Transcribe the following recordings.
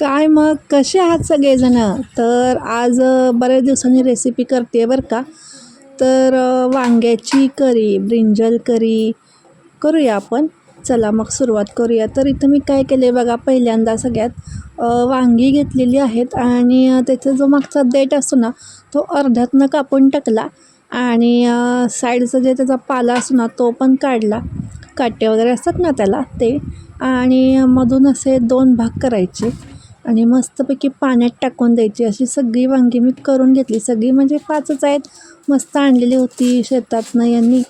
काय मग? कसे आहात सगळेजण? तर आज बऱ्याच दिवसांनी रेसिपी करते बरं का. तर वांग्याची करी ब्रिंजल करी करूया आपण. चला मग सुरुवात करूया. तर इथं मी काय केले बघा पहिल्यांदा सगळ्यात वांगी घेतलेली आहेत आणि त्याचा जो मागचा देठ असतो ना तो अर्ध्यातनं कापून टाकला आणि साईडचा जे त्याचा पाला असतो ना तो पण काढला. काटे वगैरे असतात ना त्याला ते. आणि मधून असे दोन भाग करायचे. आणि मस्तपैकी पाण्यात टाकून द्यायची. अशी सगळी वांगी मी करून घेतली. सगळी म्हणजे पाचच आहेत. मस्त आणलेली होती शेतातनं यांनी.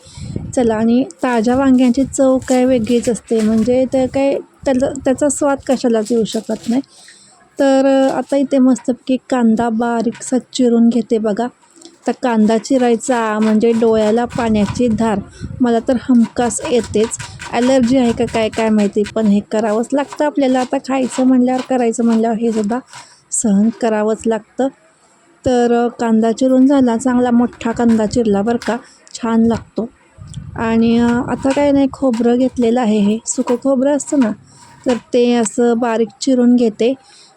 चला आणि ताज्या वांग्यांची चव काय वेगळीच असते. म्हणजे ते काय त्याला त्याचा स्वाद कशालाच येऊ शकत नाही. तर आता इथे मस्तपैकी कांदा बारीकसा चिरून घेते बघा. तर कांदा चिरायचा म्हणजे डोळ्याला पाण्याची धार. मला तर हमखास येतेच. ॲलर्जी आहे का काय काय माहिती पण हे करावंच लागतं आपल्याला. आता खायचं म्हणल्यावर करायचं म्हणल्यावर हे सुद्धा सहन करावंच लागतं. तर कांदा चिरून झाला चांगला मोठा कांदा चिरला बरं का छान लागतो. आणि आता काय नाही खोबरं घेतलेलं आहे हे. सुकं खोबरं असतं ना तर ते असं बारीक चिरून घेते.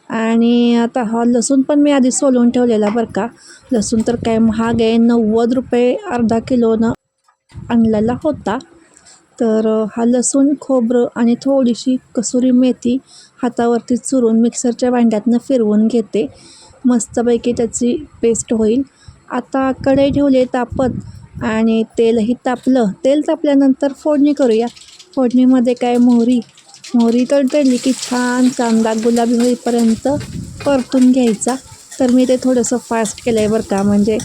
आणि आता हा लसूण पण मी आधी सोलून ठेवलेला बरं का. लसूण तर काय महाग आहे नव्वद रुपये अर्धा किलोनं आणलेला होता. तर हा लसूण खोबरं आणि थोडीशी कसुरी मेथी हातावरती चुरून मिक्सरच्या भांड्यातनं फिरवून घेते. मस्तपैकी त्याची पेस्ट होईल. आता कढई ठेवली तापत आणि तेलही तापलं. तेल तापल्यानंतर फोडणी करूया. फोडणीमध्ये काय? मोहरी. मोहरी तडतडली की छान कांदा गुलाबी होईपर्यंत परतून घ्यायचा. तर मी ते थोडंसं फास्ट केलं आहे बरं का? म्हणजे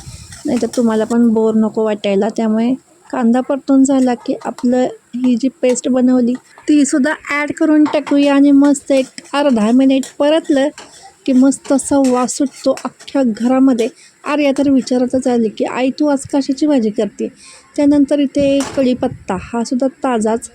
नाहीतर तुम्हाला पण बोर नको वाटायला. त्यामुळे कांदा परतून झाला की आपलं ही जी पेस्ट बनवली तीसुद्धा ॲड करून टाकूया आणि मस्त एक अर्धा मिनिट परतलं की मस्त असा वास सुटतो अख्ख्या घरामध्ये. आर्या तर विचारतच आली की आई तू आज कशाची भाजी करते? त्यानंतर इथे कढीपत्ता हा सुद्धा ताजाच.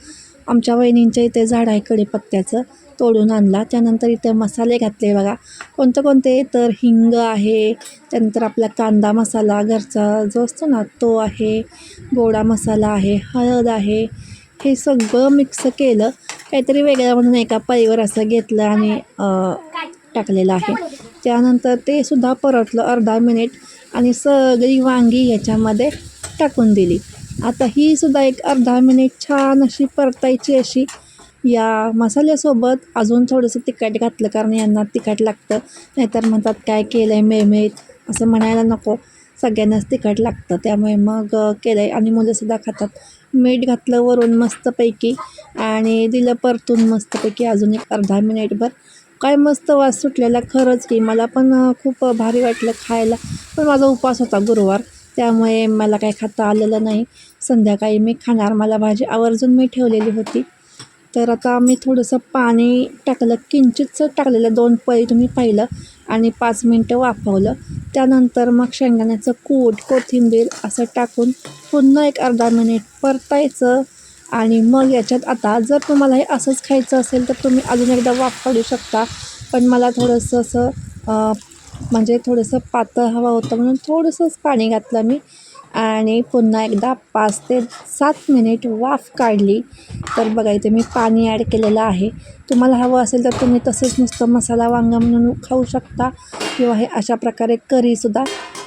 आमच्या वहिनींच्या इथे झाड आहे कढीपत्त्याचं तोडून आणला. त्यानंतर इथे मसाले घातले बघा. कोणते कोणते? तर हिंग आहे त्यानंतर आपला कांदा मसाला घरचा जो असतो ना तो आहे गोडा मसाला आहे हळद आहे. हे सगळं मिक्स केलं काहीतरी वेगळं म्हणून एका पाईवर असं घेतलं आणि टाकलेलं आहे. त्यानंतर ते सुद्धा परतलं अर्धा मिनिट आणि सगळी वांगी ह्याच्यामध्ये टाकून दिली. आता ही सुद्धा एक अर्धा मिनिट छान अशी परतायची अशी. या मसाल्यासोबत अजून थोडंसं तिखट घातलं कारण यांना तिखट लागतं. नाहीतर म्हणतात काय केलं आहे मेमेत असं म्हणायला नको. सगळ्यांनाच तिखट लागतं. त्यामुळे मग केलं आहे आणि मुलंसुद्धा खातात. मीठ घातलं वरून मस्तपैकी. आणि दिलं परतून मस्तपैकी. अजून एक अर्धा मिनिटभर. काय मस्त वास सुटलेला खरंच की. मला पण खूप भारी वाटलं खायला. पण माझा उपवास होता गुरुवार. त्यामुळे मला काही खाता आलेलं नाही. संध्याकाळी मी खाणार. मला भाजी आवर्जून मी ठेवलेली होती. तर आता मी थोडंसं पाणी टाकलं. किंचितचं टाकलेलं. दोन पळी तुम्ही पाहिलं आणि पाच मिनटं वाफवलं. त्यानंतर मग शेंगदाण्याचं कूट कोथिंबीर असं टाकून पुन्हा एक अर्धा मिनिट परतायचं. आणि मग याच्यात आता जर तुम्हाला हे असंच खायचं असेल तर तुम्ही अजून एकदा वाफ काढू शकता. पण मला थोडंसं असं म्हणजे थोडंसं पातळ हवं होतं म्हणून थोडंसंच पाणी घातलं मी. आणि पुन्हा एकदा पाच ते सात मिनिट वाफ काढली. तर बघा इथे मी पाणी ॲड केलेलं आहे. तुम्हाला हवं असेल तर तुम्ही तसंच नुसतं मसाला वांगा म्हणून खाऊ शकता किंवा हे अशा प्रकारे करीसुद्धा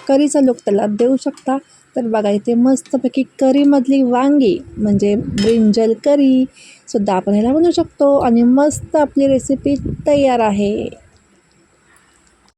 करीचा लुक त्याला देऊ शकता. तर बघा इथे मस्तपैकी करीमधली वांगी म्हणजे ब्रिंजल करी सुद्धा आपण ह्याला बनवू शकतो. आणि मस्त आपली रेसिपी तयार आहे.